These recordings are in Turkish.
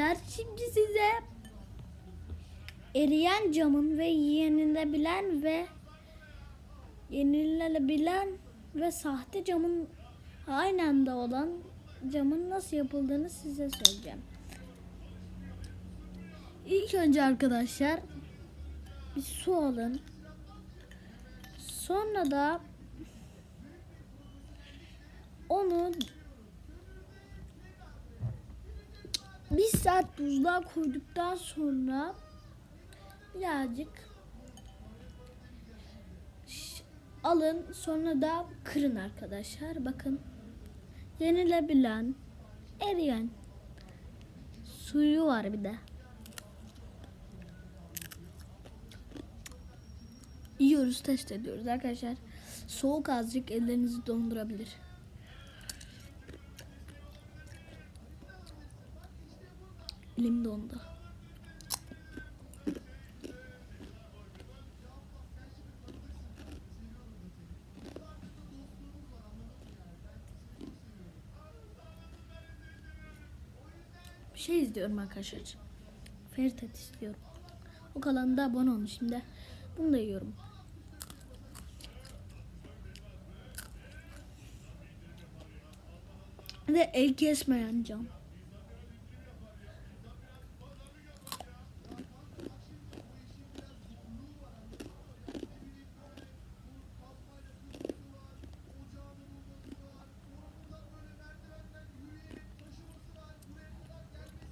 arkadaşlar şimdi size eriyen camın ve yenilebilen ve yenilebilen ve sahte camın aynı anda olan camın nasıl yapıldığını size söyleyeceğim. İlk önce arkadaşlar bir su alın. Sonra da onu bir saat buzluğa koyduktan sonra birazcık alın sonra da kırın arkadaşlar. Bakın yenilebilen eriyen suyu var bir de. Yiyoruz test ediyoruz arkadaşlar. Soğuk azıcık ellerinizi dondurabilir. Elim dondu. Bir şey izliyorum arkadaşlar. Feritet istiyorum. O kalanı da abone olun şimdi. Bunu da yiyorum. Ve el kesmeyen cam.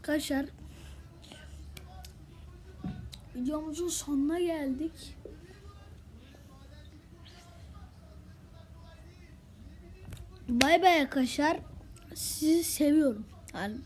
Arkadaşlar videomuzun sonuna geldik. Bay bay arkadaşlar. Sizi seviyorum. Yani